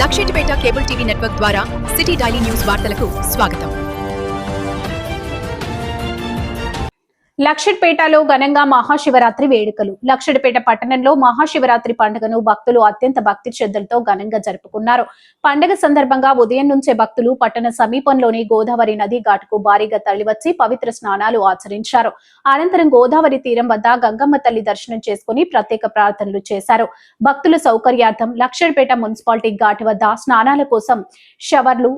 Luxettipet cable TV network ద్వారా city daily news వార్తలకు స్వాగతం. లక్షడ్పేటలో ఘనంగా మహాశివరాత్రి వేడుకలు. లక్షడ్పేట పట్టణంలో మహాశివరాత్రి పండుగను భక్తులు అత్యంత భక్తి శ్రద్ధలతో ఘనంగా జరుపుకున్నారు. పండుగ సందర్భంగా ఉదయం నుంచే భక్తులు పట్టణ సమీపంలోని గోదావరి నది ఘాటుకు భారీగా తరలివచ్చి పవిత్ర స్నానాలు ఆచరించారు. అనంతరం గోదావరి తీరం వద్ద గంగమ్మ తల్లి దర్శనం చేసుకుని ప్రత్యేక ప్రార్థనలు చేశారు. భక్తుల సౌకర్యార్థం లక్షడ్పేట మున్సిపాలిటీ ఘాటు వద్ద స్నానాల కోసం షవర్లు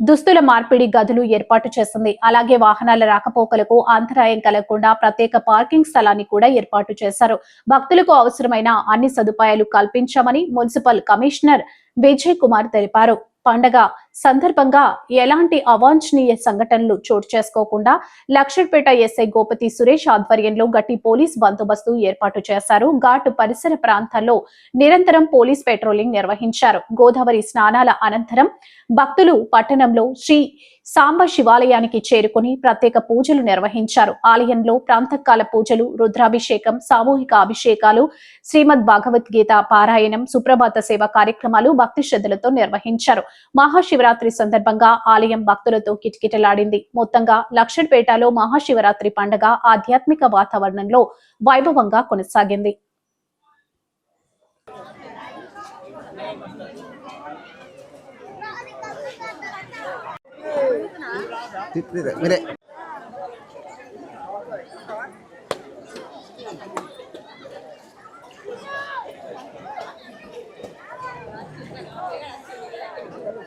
దుస్తుల మార్పిడి గదులు ఏర్పాటు చేసింది. అలాగే వాహనాల రాకపోకలకు అంతరాయం కలగకుండా ప్రత్యేక పార్కింగ్ స్థలాన్ని కూడా ఏర్పాటు చేశారు. భక్తులకు అవసరమైన అన్ని సదుపాయాలు కల్పించామని మున్సిపల్ కమిషనర్ విజయ్ కుమార్ తెలిపారు. పండగ సందర్భంగా ఎలాంటి అవాంఛనీయ సంఘటనలు చోటు చేసుకోకుండా లక్షడ్పేట ఎస్ఐ గోపతి సురేష్ ఆధ్వర్యంలో గట్టి పోలీస్ బందోబస్తు ఏర్పాటు చేశారు. ఘాట్ పరిసర ప్రాంతాల్లో నిరంతరం పోలీస్ పెట్రోలింగ్ నిర్వహించారు. గోదావరి స్నానాల అనంతరం భక్తులు పట్టణంలో శ్రీ సాంబ శివాలయానికి చేరుకుని ప్రత్యేక పూజలు నిర్వహించారు. ఆలయంలో ప్రాంతకాల పూజలు రుద్రాభిషేకం సామూహిక అభిషేకాలు శ్రీమద్ భగవద్గీత పారాయణం సుప్రభాత సేవ కార్యక్రమాలు భక్తి శ్రద్ధలతో నిర్వహించారు. మహాశివరాత్రి సందర్భంగా ఆలయం భక్తులతో కిటకిటలాడింది. మొత్తంగా లక్షడ్పేటలో మహాశివరాత్రి పండగ ఆధ్యాత్మిక వాతావరణంలో వైభవంగా కొనసాగింది. మీరే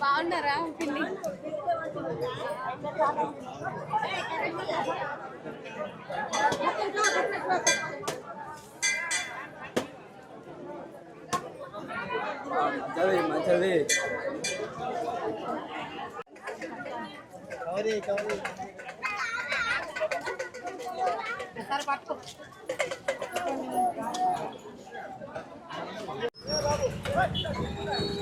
బాగున్నారా పిన్ని? మంచిది కవరి కవరి తిప్పేది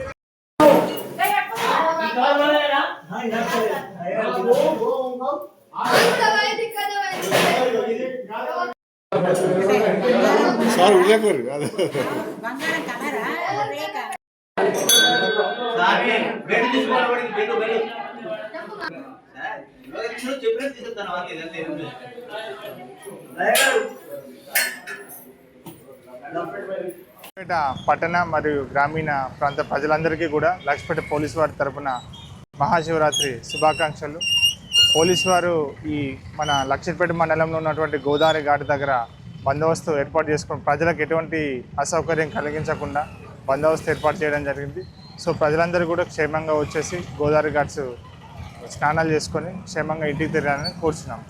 సార్ విజయకూర్ కాదు. చెప్పినట్టు పట్టణ మరియు గ్రామీణ ప్రాంత ప్రజలందరికీ కూడా లక్ష్మీపేట పోలీసు వారి తరపున మహాశివరాత్రి శుభాకాంక్షలు. పోలీసు వారు ఈ మన లక్ష్మీపేట మండలంలో ఉన్నటువంటి గోదావరి ఘాట్ దగ్గర బందోబస్తు ఏర్పాటు చేసుకుని ప్రజలకు ఎటువంటి అసౌకర్యం కలిగించకుండా బందోబస్తు ఏర్పాటు చేయడం జరిగింది. సో ప్రజలందరూ కూడా క్షేమంగా వచ్చేసి గోదావరి ఘాట్స్ స్నానాలు చేసుకొని క్షేమంగా ఇంటికి తిరగాలని కోరుచున్నాం.